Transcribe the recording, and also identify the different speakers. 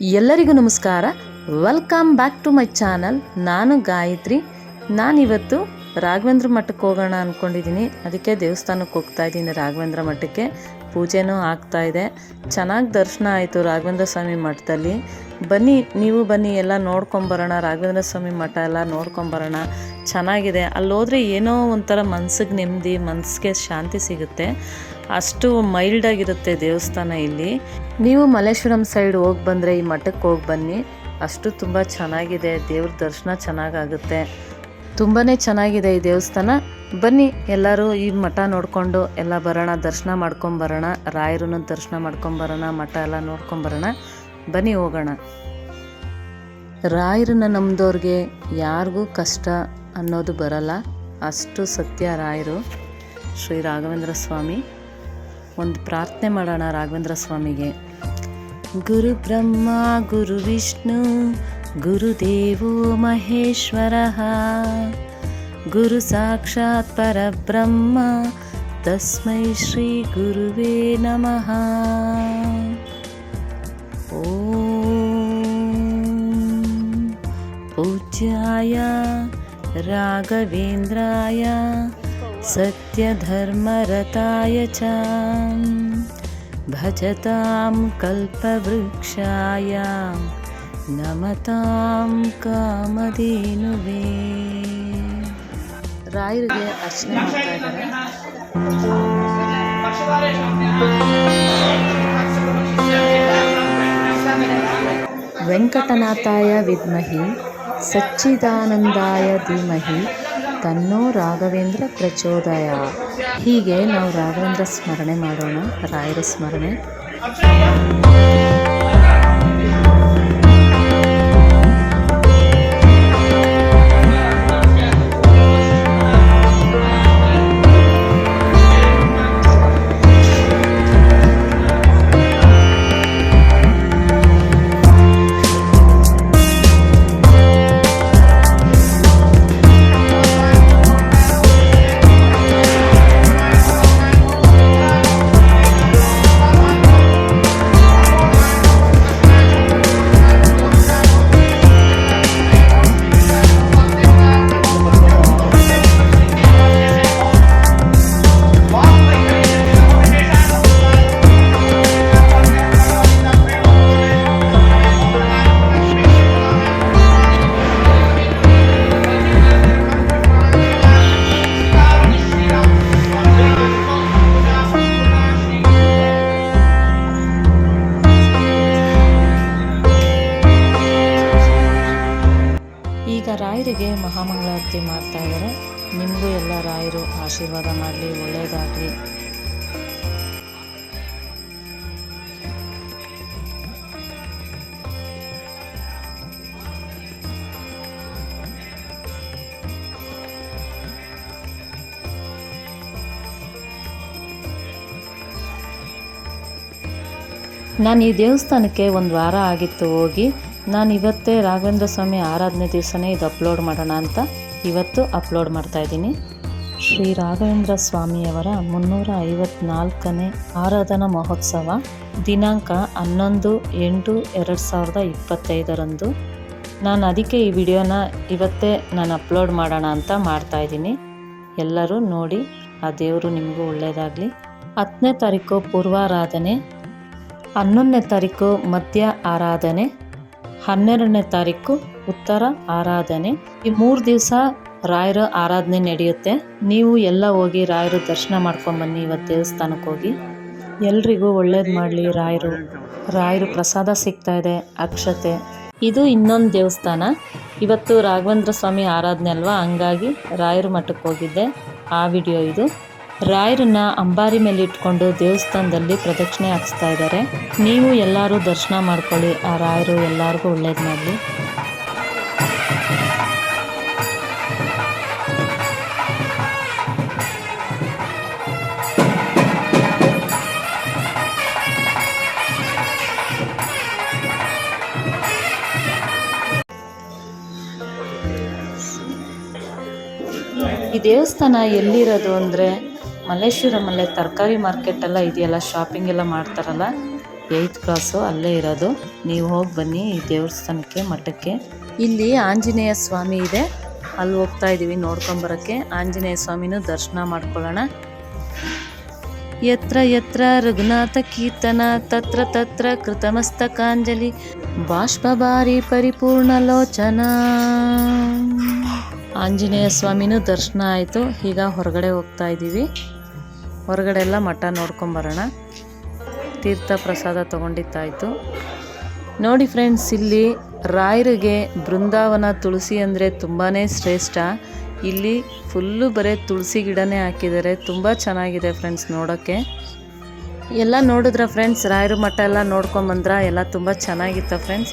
Speaker 1: ಎಲ್ಲರಿಗೂ ನಮಸ್ಕಾರ. Welcome back to my channel ನಾನು ಗಾಯತ್ರಿ. ನಾನಿವತ್ತು ರಾಘವೇಂದ್ರ ಮಠಕ್ಕೆ ಹೋಗೋಣ ಅಂದ್ಕೊಂಡಿದ್ದೀನಿ ಅದಕ್ಕೆ ದೇವಸ್ಥಾನಕ್ಕೆ ಹೋಗ್ತಾ ಇದ್ದೀನಿ ರಾಘವೇಂದ್ರ ಮಠಕ್ಕೆ. ಪೂಜೆನೂ ಆಗ್ತಾ ಇದೆ. ಚೆನ್ನಾಗಿ ದರ್ಶನ ಆಯಿತು ರಾಘವೇಂದ್ರ ಸ್ವಾಮಿ ಮಠದಲ್ಲಿ. ಬನ್ನಿ, ನೀವು ಬನ್ನಿ, ಎಲ್ಲ ನೋಡ್ಕೊಂಬರೋಣ. ರಾಘವೇಂದ್ರ ಸ್ವಾಮಿ ಮಠ ಎಲ್ಲ ನೋಡ್ಕೊಂಬರೋಣ. ಚೆನ್ನಾಗಿದೆ. ಅಲ್ಲಿ ಹೋದರೆ ಏನೋ ಒಂಥರ ಮನ್ಸಿಗೆ ನೆಮ್ಮದಿ ಮನಸ್ಸಿಗೆ ಶಾಂತಿ ಸಿಗುತ್ತೆ. ಅಷ್ಟು ಮೈಲ್ಡಾಗಿರುತ್ತೆ ದೇವಸ್ಥಾನ ಇಲ್ಲಿ. ನೀವು ಮಲ್ಲೇಶ್ವರಂ ಸೈಡ್ ಹೋಗಿ ಬಂದರೆ ಈ ಮಠಕ್ಕೆ ಹೋಗಿ ಬನ್ನಿ. ಅಷ್ಟು ತುಂಬ ಚೆನ್ನಾಗಿದೆ. ದೇವ್ರ ದರ್ಶನ ಚೆನ್ನಾಗಾಗುತ್ತೆ. ತುಂಬಾ ಚೆನ್ನಾಗಿದೆ ಈ ದೇವಸ್ಥಾನ. ಬನ್ನಿ ಎಲ್ಲರೂ ಈ ಮಠ ನೋಡಿಕೊಂಡು ಎಲ್ಲ ಬರೋಣ, ದರ್ಶನ ಮಾಡ್ಕೊಂಬರೋಣ ರಾಯರನ್ನ ದರ್ಶನ ಮಾಡ್ಕೊಂಬರೋಣ ಮಠ ಎಲ್ಲ ನೋಡ್ಕೊಂಬರೋಣ ಬನ್ನಿ ಹೋಗೋಣ. ರಾಯರನ್ನ ನಂಬಿದವ್ರಿಗೆ ಯಾರಿಗೂ ಕಷ್ಟ ಅನ್ನೋದು ಬರಲ್ಲ. ಅಷ್ಟು ಸತ್ಯ ರಾಯರು. ಶ್ರೀ ರಾಘವೇಂದ್ರ ಸ್ವಾಮಿ. ಒಂದು ಪ್ರಾರ್ಥನೆ ಮಾಡೋಣ ರಾಘವೇಂದ್ರ ಸ್ವಾಮಿಗೆ. गुरुब्रह्मा गुरुविष्णु गुरुदेवो महेश्वरः। गुरुसाक्षात् परब्रह्म तस्मै श्रीगुरुवे नमः। ॐ पूज्याय राघवेन्द्राय सत्यधर्मरताय च। भजतां कल्पवृक्षाय नमतां कामधेनुवे ರಾಯರಿಗೆ ಅರ್ಚನೆ ಮಾಡ್ತಾ ಇದ್ದಾರೆ ವೆಂಕಟನಾಥಾಯ ವಿದ್ಮಹಿ ಸಚ್ಚಿದಾನಂದಾಯ ಧೀಮಹಿ ತನ್ನೋ ರಾಘವೇಂದ್ರ ಪ್ರಚೋದಯ. ಹೀಗೆ ನಾವು ರಾಘವೇಂದ್ರ ಸ್ಮರಣೆ ಮಾಡೋಣ. ರಾಯರ ಸ್ಮರಣೆ. ರಾಯರಿಗೆ ಮಹಾಮಂಗಳಾರತಿ ಮಾಡ್ತಾ ಇದ್ದಾರೆ. ನಿಮಗೂ ಎಲ್ಲ ರಾಯರು ಆಶೀರ್ವಾದ ಮಾಡಲಿ ಒಳ್ಳೆಯದಾಗಲಿ ನಾನು ಈ ದೇವಸ್ಥಾನಕ್ಕೆ ಒಂದು ವಾರ ಆಗಿತ್ತು ಹೋಗಿ. ನಾನು ಇವತ್ತೇ ರಾಘವೇಂದ್ರ ಸ್ವಾಮಿ ಆರಾಧನೆ ದಿವಸನೇ ಇದು ಅಪ್ಲೋಡ್ ಮಾಡೋಣ ಅಂತ ಇವತ್ತು ಅಪ್ಲೋಡ್ ಮಾಡ್ತಾ ಇದ್ದೀನಿ. ಶ್ರೀ ರಾಘವೇಂದ್ರ ಸ್ವಾಮಿಯವರ ಮುನ್ನೂರ ಐವತ್ನಾಲ್ಕನೇ ಆರಾಧನಾ ಮಹೋತ್ಸವ, ದಿನಾಂಕ ಹನ್ನೊಂದು ಎಂಟು ಎರಡು ಸಾವಿರದ ಇಪ್ಪತ್ತೈದರಂದು. ನಾನು ಅದಕ್ಕೆ ಈ ವಿಡಿಯೋನ ಇವತ್ತೇ ನಾನು ಅಪ್ಲೋಡ್ ಮಾಡೋಣ ಅಂತ ಮಾಡ್ತಾಯಿದ್ದೀನಿ ಎಲ್ಲರೂ ನೋಡಿ, ಆ ದೇವರು ನಿಮಗೂ ಒಳ್ಳೆಯದಾಗಲಿ ಹತ್ತನೇ ತಾರೀಕು ಪೂರ್ವಾರಾಧನೆ, ಹನ್ನೊಂದನೇ ತಾರೀಕು ಮಧ್ಯ ಆರಾಧನೆ ಹನ್ನೆರಡನೇ ತಾರೀಕು ಉತ್ತರ ಆರಾಧನೆ. ಈ ಮೂರು ದಿವಸ ರಾಯರ ಆರಾಧನೆ ನಡೆಯುತ್ತೆ. ನೀವು ಎಲ್ಲ ಹೋಗಿ ರಾಯರು ದರ್ಶನ ಮಾಡ್ಕೊಂಬನ್ನಿ ಇವತ್ತು ದೇವಸ್ಥಾನಕ್ಕೆ ಹೋಗಿ. ಎಲ್ರಿಗೂ ಒಳ್ಳೇದು ಮಾಡಲಿ ರಾಯರು. ರಾಯರು ಪ್ರಸಾದ ಸಿಗ್ತಾ ಇದೆ, ಅಕ್ಷತೆ. ಇದು ಇನ್ನೊಂದು ದೇವಸ್ಥಾನ. ಇವತ್ತು ರಾಘವೇಂದ್ರ ಸ್ವಾಮಿ ಆರಾಧನೆ ಅಲ್ವಾ? ಹಂಗಾಗಿ ರಾಯರ ಮಠಕ್ಕೆ ಹೋಗಿದ್ದೆ. ಆ ವಿಡಿಯೋ ಇದು. ರಾಯರನ್ನ ಅಂಬಾರಿ ಮೇಲೆ ಇಟ್ಕೊಂಡು ದೇವಸ್ಥಾನದಲ್ಲಿ ಪ್ರದಕ್ಷಿಣೆ ಹಾಕಿಸ್ತಾ ಇದ್ದಾರೆ. ನೀವು ಎಲ್ಲರೂ ದರ್ಶನ ಮಾಡ್ಕೊಳ್ಳಿ. ಆ ರಾಯರು ಎಲ್ಲರಿಗೂ ಒಳ್ಳೇದು ಮಾಡಲಿ. ಈ ದೇವಸ್ಥಾನ ಎಲ್ಲಿರೋದು ಅಂದರೆ ಮಲ್ಲೇಶ್ವರಮಲ್ಲೇ ತರಕಾರಿ ಮಾರ್ಕೆಟ್ ಎಲ್ಲ ಇದೆಯಲ್ಲ ಶಾಪಿಂಗ್ ಎಲ್ಲ ಮಾಡ್ತಾರಲ್ಲ ಏಯ್ತ್ ಕ್ರಾಸು ಅಲ್ಲೇ ಇರೋದು. ನೀವು ಹೋಗಿ ಬನ್ನಿ ಈ ದೇವಸ್ಥಾನಕ್ಕೆ, ಮಠಕ್ಕೆ. ಇಲ್ಲಿ ಆಂಜನೇಯ ಸ್ವಾಮಿ ಇದೆ. ಅಲ್ಲಿ ಹೋಗ್ತಾ ಇದ್ದೀವಿ ನೋಡ್ಕೊಂಬರೋಕ್ಕೆ ಆಂಜನೇಯ ಸ್ವಾಮಿನೂ ದರ್ಶನ ಮಾಡ್ಕೊಳ್ಳೋಣ. ಯತ್ರ ಯತ್ರ ರಘುನಾಥ ಕೀರ್ತನ, ತತ್ರ ತತ್ರ ಕೃತಮಸ್ತಕಾಂಜಲಿ ಬಾಷ್ಪಬಾರಿ ಪರಿಪೂರ್ಣ ಲೋಚನ. ಆಂಜನೇಯ ಸ್ವಾಮಿನೂ ದರ್ಶನ ಆಯಿತು. ಈಗ ಹೊರಗಡೆ ಹೋಗ್ತಾ ಇದ್ದೀವಿ ಹೊರಗಡೆ ಎಲ್ಲ ಮಠ ನೋಡ್ಕೊಂಬರೋಣ ತೀರ್ಥ ಪ್ರಸಾದ ತೊಗೊಂಡಿತ್ತಾಯಿತು ನೋಡಿ ಫ್ರೆಂಡ್ಸ್ ಇಲ್ಲಿ ರಾಯರಿಗೆ ಬೃಂದಾವನ ತುಳಸಿ ಅಂದರೆ ತುಂಬಾ ಶ್ರೇಷ್ಠ. ಇಲ್ಲಿ ಫುಲ್ಲು ಬರೀ ತುಳಸಿ ಗಿಡನೇ ಹಾಕಿದ್ದಾರೆ. ತುಂಬ ಚೆನ್ನಾಗಿದೆ ಫ್ರೆಂಡ್ಸ್ ನೋಡೋಕ್ಕೆ. ಎಲ್ಲ ನೋಡಿದ್ರ ಫ್ರೆಂಡ್ಸ್ ರಾಯರು ಮಠ ಎಲ್ಲ ನೋಡ್ಕೊಂಬಂದ್ರ ಎಲ್ಲ ತುಂಬ ಚೆನ್ನಾಗಿತ್ತು ಫ್ರೆಂಡ್ಸ್